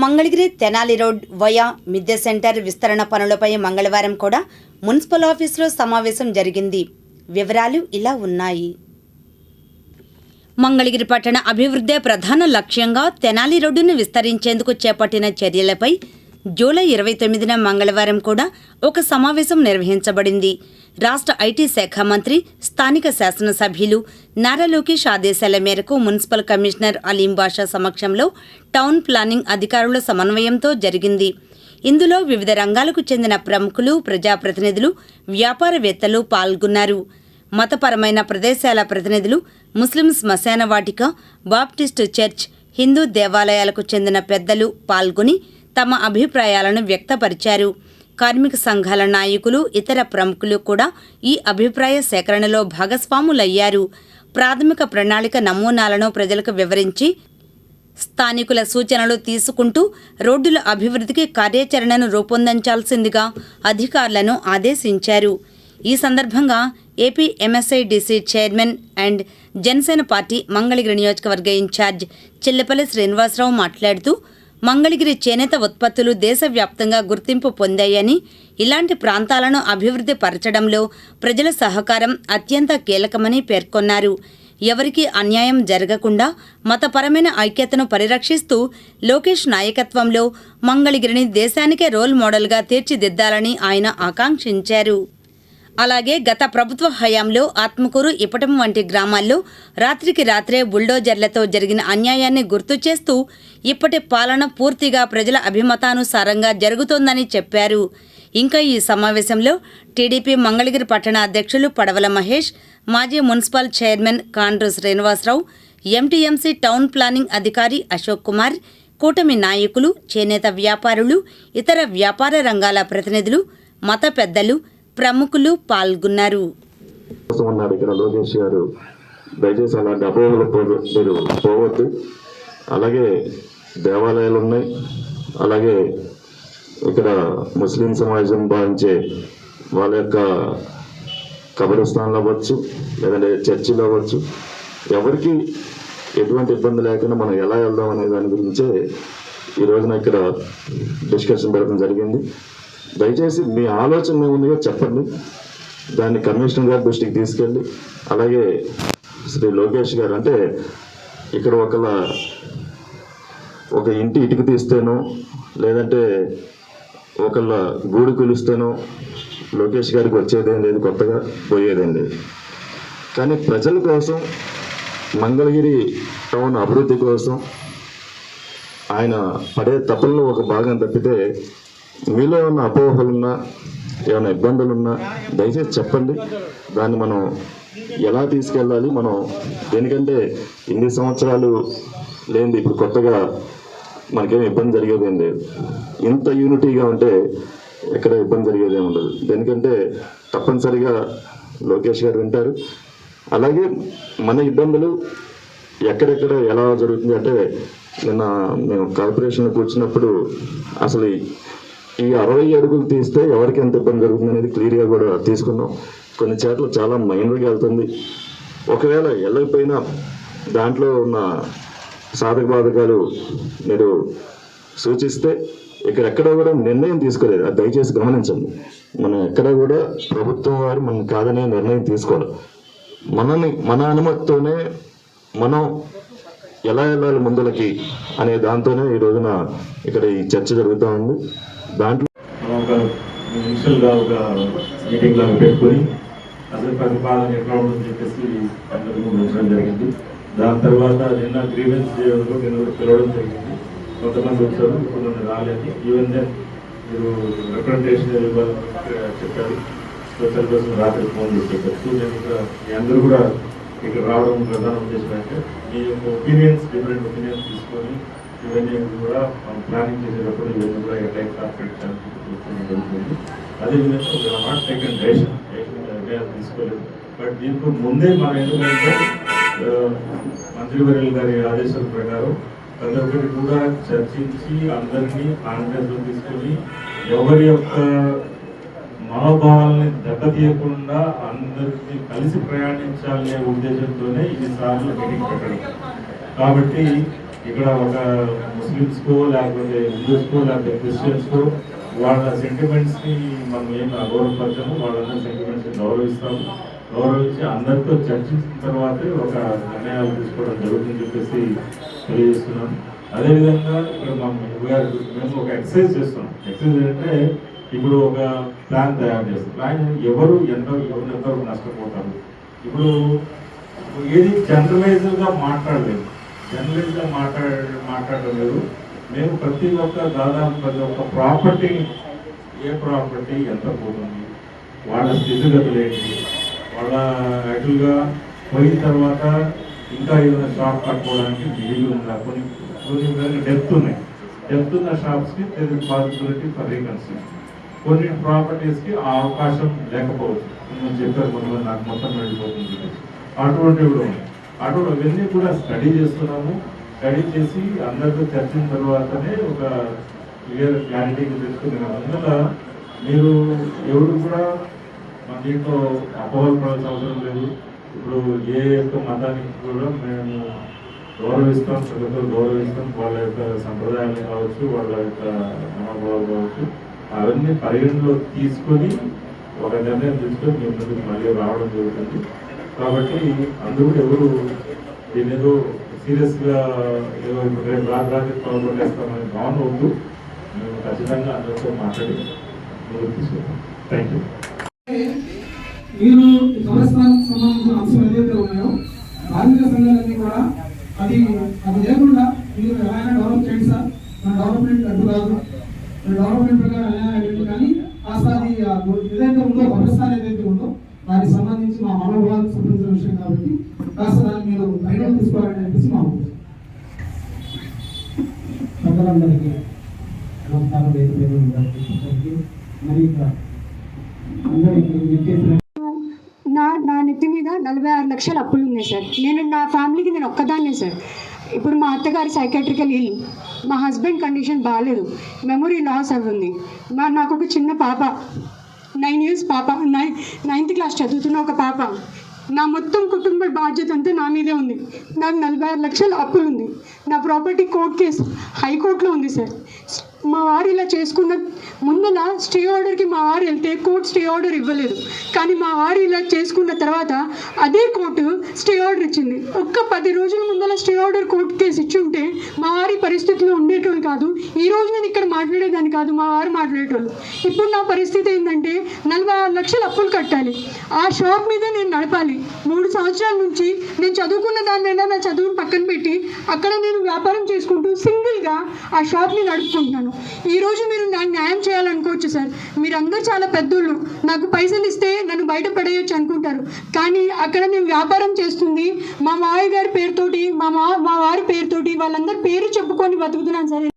Mangalagiri Tenali road via Midde centre విస్తరణ పనులపై మంగళవారం కూడా మున్సిపల్ ఆఫీసులో సమావేశం జరిగింది. వివరాలు ఇలా ఉన్నాయి. మంగళగిరి పట్టణ అభివృద్ధే ప్రధాన లక్ష్యంగా తెనాలి రోడ్డును విస్తరించేందుకు చేపట్టిన చర్యలపై జూలై ఇరవై తొమ్మిదిన మంగళవారం కూడా ఒక సమావేశం నిర్వహించబడింది. రాష్ట్ర ఐటీ శాఖ మంత్రి స్థానిక శాసనసభ్యులు నారా లోకేష్ ఆదేశాల మేరకు మున్సిపల్ కమిషనర్ అలీం బాషా సమక్షంలో టౌన్ ప్లానింగ్ అధికారుల సమన్వయంతో జరిగింది. ఇందులో వివిధ రంగాలకు చెందిన ప్రముఖులు ప్రజాప్రతినిధులు వ్యాపారవేత్తలు పాల్గొన్నారు. మతపరమైన ప్రదేశాల ప్రతినిధులు ముస్లిం శ్మశాన వాటిక బాప్టిస్టు చర్చ్ హిందూ దేవాలయాలకు చెందిన పెద్దలు పాల్గొని తమ అభిప్రాయాలను వ్యక్తపరిచారు. కార్మిక సంఘాల నాయకులు ఇతర ప్రముఖులు కూడా ఈ అభిప్రాయ సేకరణలో భాగస్వాములయ్యారు. ప్రాథమిక ప్రణాళిక నమూనాలను ప్రజలకు వివరించి స్థానికుల సూచనలు తీసుకుంటూ రోడ్డుల అభివృద్ధికి కార్యాచరణను రూపొందించాల్సిందిగా అధికారులను ఆదేశించారు. ఈ సందర్భంగా AP MSIDC chairman and Janasena party Mangalagiri నియోజకవర్గ ఇన్ఛార్జ్ చిల్లపల్లి శ్రీనివాసరావు మాట్లాడుతూ మంగళగిరి చేనేత ఉత్పత్తులు దేశవ్యాప్తంగా గుర్తింపు పొందాయని ఇలాంటి ప్రాంతాలను అభివృద్ధి పరచడంలో ప్రజల సహకారం అత్యంత కీలకమని పేర్కొన్నారు. ఎవరికీ అన్యాయం జరగకుండా మతపరమైన ఐక్యతను పరిరక్షిస్తూ లోకేష్ నాయకత్వంలో మంగళగిరిని దేశానికే రోల్ మోడల్గా తీర్చిదిద్దాలని ఆయన ఆకాంక్షించారు. అలాగే గత ప్రభుత్వ హయాంలో ఆత్మకూరు ఇప్పటం వంటి గ్రామాల్లో రాత్రికి రాత్రే బుల్డోజర్లతో జరిగిన అన్యాయాన్ని గుర్తు చేస్తూ ఇప్పటి పాలన పూర్తిగా ప్రజల అభిమతానుసారంగా జరుగుతోందని చెప్పారు. ఇంకా ఈ సమావేశంలో టీడీపీ మంగళగిరి పట్టణ అధ్యక్షులు పడవల మహేష్ మాజీ municipal chairman Kandru Srinivasarao MTMC town planning అధికారి అశోక్ కుమార్ కూటమి నాయకులు చేనేత వ్యాపారులు ఇతర వ్యాపార రంగాల ప్రతినిధులు మత పెద్దలు ప్రముఖులు పాల్గొన్నారు. కోసం ఇక్కడ లోకేష్ గారు. దయచేసి అలాంటి అపోహలు పో- మీరు పోవద్దు. అలాగే దేవాలయాలు ఉన్నాయి. అలాగే ఇక్కడ ముస్లిం సమాజం భావించే వాళ్ళ యొక్క కబరస్థాన్లు అవ్వచ్చు లేదంటే చర్చిలు అవ్వచ్చు. ఎవరికి ఎటువంటి ఇబ్బంది లేకుండా మనం ఎలా వెళ్దాం అనే దాని గురించే ఈ రోజున ఇక్కడ డిస్కషన్ పెట్టడం జరిగింది. దయచేసి మీ ఆలోచన ఏముందిగా చెప్పండి. దాన్ని కమిషనర్ గారి దృష్టికి తీసుకెళ్ళి అలాగే శ్రీ లోకేష్ గారు అంటే ఇక్కడ ఒకళ్ళ ఒక ఇంటి ఇటుక తీస్తేనో లేదంటే ఒకళ్ళ గూడు కులిస్తేనో లోకేష్ గారికి వచ్చేదేం లేదు కొత్తగా పోయేదేం లేదు. కానీ ప్రజల కోసం మంగళగిరి టౌన్ అభివృద్ధి కోసం ఆయన పడే తపనలో ఒక భాగం తప్పితే మీలో ఉన్న అపోహలున్నా ఏమైనా ఇబ్బందులున్నా దయచేసి చెప్పండి. దాన్ని మనం ఎలా తీసుకెళ్ళాలి? మనం దేనికంటే ఇన్ని సంవత్సరాలు లేనిది ఇప్పుడు కొత్తగా మనకేం ఇబ్బంది జరిగేదేం లేదు. ఇంత యూనిటీగా ఉంటే ఎక్కడ ఇబ్బంది జరిగేదేం ఉండదు. దేనికంటే తప్పనిసరిగా లోకేష్ గారు వింటారు. అలాగే మన ఇబ్బందులు ఎక్కడెక్కడ ఎలా జరుగుతుంది అంటే నిన్న మేము కార్పొరేషన్లో కూర్చున్నప్పుడు అసలు ఈ- అరవై అడుగులు తీస్తే ఎవరికి ఎంత ఇబ్బంది జరుగుతుంది అనేది క్లియర్గా కూడా తీసుకున్నాం. కొన్ని చోట్ల చాలా మైనర్గా వెళ్తుంది. ఒకవేళ వెళ్ళకపోయినా దాంట్లో ఉన్న సాధక బాధకాలు మీరు సూచిస్తే ఇక్కడ ఎక్కడ కూడా నిర్ణయం తీసుకోలేదు. అది దయచేసి గమనించండి. మనం ఎక్కడ కూడా ప్రభుత్వం వారు మనం కాదనే నిర్ణయం తీసుకోవాలి మనని మన అనుమతితోనే మనం ఎలా వెళ్ళాలి ముందలకి అనే దాంతోనే ఈ రోజున ఇక్కడ ఈ చర్చ జరుగుతూ ఉంది. దాంట్లో ఒక ఇనిషియల్గా ఒక మీటింగ్ లాగా పెట్టుకొని అసలు పరిపాలన ఎట్లా ఉంటుందని చెప్పేసి అందరికీ ఉంచడం జరిగింది. దాని తర్వాత నిన్న గ్రీవెన్స్ చేయడంలో నిన్న కూడా పిలవడం జరిగింది. కొంతమంది వచ్చారు కొంతమంది రాలేదు. ఈవెన్ దెన్ మీరు రిప్రజెంటేషన్ ఇవ్వాలని చెప్పారు. స్పెషల్ కోసం రాత్రి ఫోన్ చేసి చెప్పారు నేను ఇక్కడ మీ అందరూ కూడా ఇక్కడ రావడం ప్రధాన ఉద్దేశం అంటే మీ యొక్క ఒపీనియన్స్ డిఫరెంట్ ఒపీనియన్స్ తీసుకొని ఇవన్నీ కూడా మనం ప్లానింగ్ చేసేటప్పుడు ఇవన్నీ కూడా ఎట్లా కార్పొరేట్ జరుగుతుంది. అదేవిధంగా నాట్ టేకన్ డేషన్ నిర్ణయాలు తీసుకోలేదు. బట్ దీనికి ముందే మనం ఎందుకంటే ఆ, మంత్రివర్యుల గారి ఆదేశాల ప్రకారం ప్రతి ఒక్కటి కూడా చర్చించి అందరినీ కాన్ఫరెన్స్ తీసుకొని ఎవరి యొక్క మనోభావాలని దెబ్బతీయకుండా అందరినీ కలిసి ప్రయాణించాలనే ఉద్దేశంతోనే ఈ సార్లు మీటింగ్ పెట్టడం. కాబట్టి ఇక్కడ ఒక ముస్లిమ్స్కో లేకపోతే హిందూస్కో లేకపోతే క్రిస్టియన్స్కో వాళ్ళ సెంటిమెంట్స్ని మనం ఏమి అగౌరవపరచము వాళ్ళందరి సెంటిమెంట్స్ని గౌరవిస్తాము. గౌరవించి అందరితో చర్చించిన తర్వాతే ఒక నిర్ణయాలు తీసుకోవడం జరుగుతుందని చెప్పేసి తెలియజేస్తున్నాం. అదేవిధంగా ఇక్కడ మనం మేము ఒక ఎక్సర్సైజ్ చేస్తున్నాం. ఎక్సర్సైజ్ అంటే ఇప్పుడు ఒక ప్లాన్ తయారు చేస్తారు. ప్లాన్ ఎవరు ఎంత ఎవరు ఎంతవరకు నష్టపోతారు? ఇప్పుడు ఏది జనరలైజ్ మాట్లాడలేదు. జనరలైజ్గా మాట్లాడ మాట్లాడడం లేదు మేము ప్రతి ఒక్క దాదాపు ప్రతి ఒక్క ప్రాపర్టీ ఏ ప్రాపర్టీ ఎంత పోతుంది? వాళ్ళ స్థితిగతులు ఏంటి? వాళ్ళ యాక్చువల్గా పోయిన తర్వాత ఇంకా ఏదైనా షాప్ కట్టుకోవడానికి వీలు ఉందా? కొన్ని కొన్ని డెప్త్ ఉన్నాయి. డెప్త్ ఉన్న షాప్స్కి there is possibility for reconstruction కొన్ని ప్రాపర్టీస్కి ఆ అవకాశం లేకపోవచ్చు. నేను చెప్పారు కొంతమంది నాకు మొత్తం వెళ్ళిపోతుంది అటువంటివి కూడా ఉన్నాయి. అటువంటి అవన్నీ కూడా స్టడీ చేస్తున్నాము. స్టడీ చేసి అందరితో చర్చిన తర్వాతనే ఒక క్లియర్ క్లారిటీకి తెచ్చుకున్నాను అందువల్ల మీరు ఎవరు కూడా మన దీంట్లో అపోహలు పడాల్సిన అవసరం లేదు. ఇప్పుడు ఏ యొక్క మతానికి కూడా మేము గౌరవిస్తాం ప్రతి గౌరవిస్తాం. వాళ్ళ యొక్క సంప్రదాయాలు కావచ్చు వాళ్ళ యొక్క మనోభావాలు కావచ్చు. అవన్నీ పరిగణలో తీసుకొని ఒక నిర్ణయం తీసుకొని మీ ముందుకు మళ్ళీ రావడం జరుగుతుంది. కాబట్టి అందరూ ఎవరు దీని ఏదో సీరియస్గా ఏదో రేపు రాత్రి రాత్రి పవర్ చేస్తామని భావన వద్దు. మేము ఖచ్చితంగా అందరితో మాట్లాడి ముందుకు తీసుకుంటాం. థ్యాంక్ యూ మీరు సంవత్సరానికి సంబంధించిన అంశం ఏదైతే ఉన్నాయో కార్మిక సంఘాలన్నీ కూడా అది అది లేకుండా మీరు ఎలా అయినా డెవలప్ చేయండి సార్. మన డెవలప్మెంట్ అడ్డు కాదు. అయినా వెళ్ళి కానీ కాస్త అది ఆ ఏదైతే ఉందో ఏదైతే ఉందో దానికి సంబంధించి మా మనోభావాలకు సంబంధించిన విషయం కాబట్టి కాస్త దాన్ని మీరు తీసుకోవాలని చెప్పేసి మా ఉద్దేశం. నమస్కారం మరి అందరూ నా నా నెత్తి మీద నలభై ఆరు లక్షల అప్పులు ఉన్నాయి సార్. నేను నా ఫ్యామిలీకి నేను ఒక్కదాన్నే సార్. ఇప్పుడు మా అత్తగారి సైకాట్రికల్ ఇల్ మా హస్బెండ్ కండిషన్ బాగాలేదు మెమొరీ లాస్ అవ్వంది. మా నాకు ఒక చిన్న పాప. నైన్ ఇయర్స్ పాప. నై నైన్త్ క్లాస్ చదువుతున్న ఒక పాప. నా మొత్తం కుటుంబ బాధ్యత అంతా నా మీదే ఉంది. నాకు నలభై ఆరు లక్షలు అప్పులు ఉంది. నా ప్రాపర్టీ కోర్ట్ కేసు హైకోర్టులో ఉంది సార్ మా వారు ఇలా చేసుకున్న ముందల స్టే ఆర్డర్కి మా వారు వెళ్తే కోర్టు స్టే ఆర్డర్ ఇవ్వలేదు. కానీ మా వారు ఇలా చేసుకున్న తర్వాత అదే కోర్టు స్టే ఆర్డర్ ఇచ్చింది. ఒక్క పది రోజుల ముందల స్టే ఆర్డర్ కోర్టు కేసు ఇచ్చి ఉంటే మా వారి పరిస్థితుల్లో ఉండేటోళ్ళు కాదు. ఈ రోజు నేను ఇక్కడ మాట్లాడేదాన్ని కాదు మా వారు మాట్లాడేటోళ్ళు. ఇప్పుడు నా పరిస్థితి ఏంటంటే నలభై ఆరు లక్షలు అప్పులు కట్టాలి. ఆ షాప్ మీద నేను నడపాలి. మూడు సంవత్సరాల నుంచి నేను చదువుకున్న దాన్నైనా నా చదువును పక్కన పెట్టి అక్కడ నేను వ్యాపారం చేసుకుంటూ సింగిల్గా ఆ షాప్ని నడుపుకుంటున్నాను. ఈ రోజు మీరు నాకు న్యాయం చేయాలనుకోవచ్చు సార్. మీరందరూ చాలా పెద్దోళ్ళు. నాకు పైసలు ఇస్తే నన్ను బయట పడేయొచ్చు అనుకుంటారు. కానీ అక్కడ నేను వ్యాపారం చేస్తుంది. మా మావయ్య గారి పేరుతోటి మా మా మా వారి పేరుతోటి వాళ్ళందరి పేరు చెప్పుకొని బతుకుతున్నాను సార్.